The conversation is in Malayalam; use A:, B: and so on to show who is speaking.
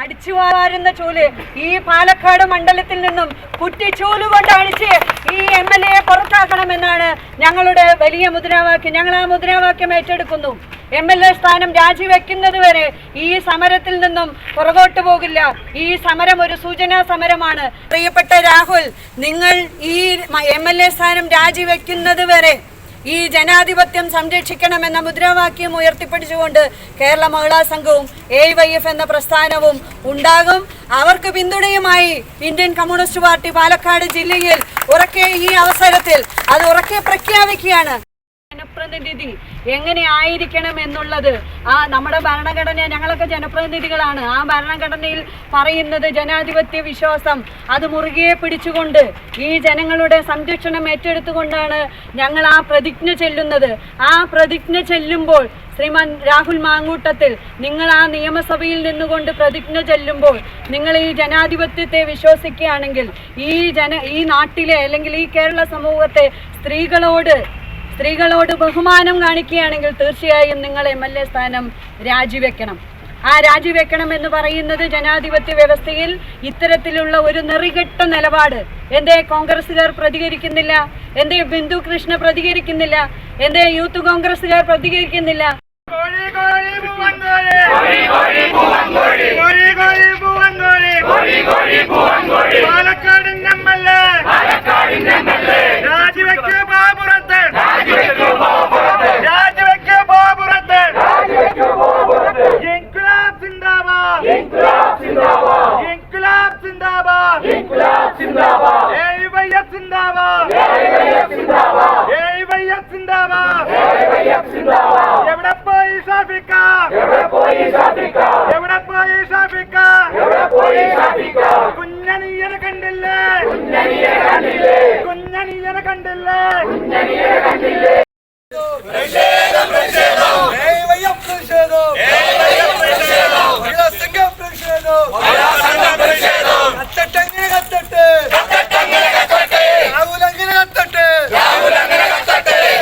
A: അടിച്ചു വാരുന്ന ചൂൽ ഈ പാലക്കാട് മണ്ഡലത്തിൽ നിന്നും കുറ്റിച്ചൂൽ കൊണ്ട് അടിച്ച് ഈ എം എൽ എ പുറത്താക്കണമെന്നാണ് ഞങ്ങളുടെ വലിയ മുദ്രാവാക്യം. ഞങ്ങൾ ആ മുദ്രാവാക്യം ഏറ്റെടുക്കുന്നു. എം എൽ എ സ്ഥാനം രാജിവെക്കുന്നത് വരെ ഈ സമരത്തിൽ നിന്നും പുറകോട്ട് പോകില്ല. ഈ സമരം ഒരു സൂചനാ സമരമാണ്. പ്രിയപ്പെട്ട രാഹുൽ നിങ്ങൾ ഈ എം എൽ എ സ്ഥാനം രാജിവെക്കുന്നത് വരെ ഈ ജനാധിപത്യം സംരക്ഷിക്കണമെന്ന മുദ്രാവാക്യം ഉയർത്തിപ്പിടിച്ചുകൊണ്ട് കേരള മഹിളാ സംഘവും എ വൈ എഫ് എന്ന പ്രസ്ഥാനവും ഉണ്ടാകും. അവർക്ക് പിന്തുണയുമായി ഇന്ത്യൻ കമ്മ്യൂണിസ്റ്റ് പാർട്ടി പാലക്കാട് ജില്ലയിൽ ഉറക്കെ ഈ അവസരത്തിൽ അത് ഉറക്കെ പ്രഖ്യാപിക്കുകയാണ്. ജനപ്രതിനിധി എങ്ങനെ ആയിരിക്കണം എന്നുള്ളത്? ആ നമ്മുടെ ഭരണഘടന ഞങ്ങളൊക്കെ ജനപ്രതിനിധികളാണ്. ആ ഭരണഘടനയിൽ പറയുന്നത് ജനാധിപത്യ വിശ്വാസം. അത് മുറുകെ പിടിച്ചുകൊണ്ട് ഈ ജനങ്ങളുടെ സംരക്ഷണം ഏറ്റെടുത്തുകൊണ്ടാണ് ഞങ്ങൾ ആ പ്രതിജ്ഞ ചെല്ലുന്നത്. ആ പ്രതിജ്ഞ ചെല്ലുമ്പോൾ ശ്രീമാൻ രാഹുൽ മാങ്ങൂട്ടത്തിൽ നിങ്ങൾ ആ നിയമസഭയിൽ നിന്നുകൊണ്ട് പ്രതിജ്ഞ ചെല്ലുമ്പോൾ നിങ്ങൾ ഈ ജനാധിപത്യത്തെ വിശ്വസിക്കുകയാണെങ്കിൽ ഈ ജന ഈ നാട്ടിലെ അല്ലെങ്കിൽ ഈ കേരള സമൂഹത്തെ സ്ത്രീകളോട് സ്ത്രീകളോട് ബഹുമാനം കാണിക്കുകയാണെങ്കിൽ തീർച്ചയായും നിങ്ങൾ എം എൽ എ സ്ഥാനം രാജിവെക്കണം. ആ രാജിവെക്കണം എന്ന് പറയുന്നത് ജനാധിപത്യ വ്യവസ്ഥയിൽ ഇത്തരത്തിലുള്ള ഒരു നെറികെട്ട നിലപാട് എന്തേ കോൺഗ്രസ്സുകാർ പ്രതികരിക്കുന്നില്ല എന്തേ ബിന്ദു കൃഷ്ണ പ്രതികരിക്കുന്നില്ല എന്തേ യൂത്ത് കോൺഗ്രസ്സുകാർ പ്രതികരിക്കുന്നില്ല?
B: ഇൻക്ലാബ് സിന്ദാബാദ് ഇൻക്ലാബ് സിന്ദാബാദ് എഐവൈഎഫ് സിന്ദാബാദ് എഐവൈഎഫ് സിന്ദാബാദ് എഐവൈഎഫ് സിന്ദാബാദ് എഐവൈഎഫ് സിന്ദാബാദ് എവിടെ പോയി ഷാഫിക്ക എവിടെ പോയി ഷാഫിക്ക എവിടെ പോയി ഷാഫിക്ക എവിടെ പോയി ഷാഫിക്ക കുഞ്ഞനിയനെ കണ്ടില്ലേ കുഞ്ഞനിയനെ കണ്ടില്ലേ കുഞ്ഞനിയനെ കണ്ടില്ലേ കുഞ്ഞനിയനെ കണ്ടില്ലേ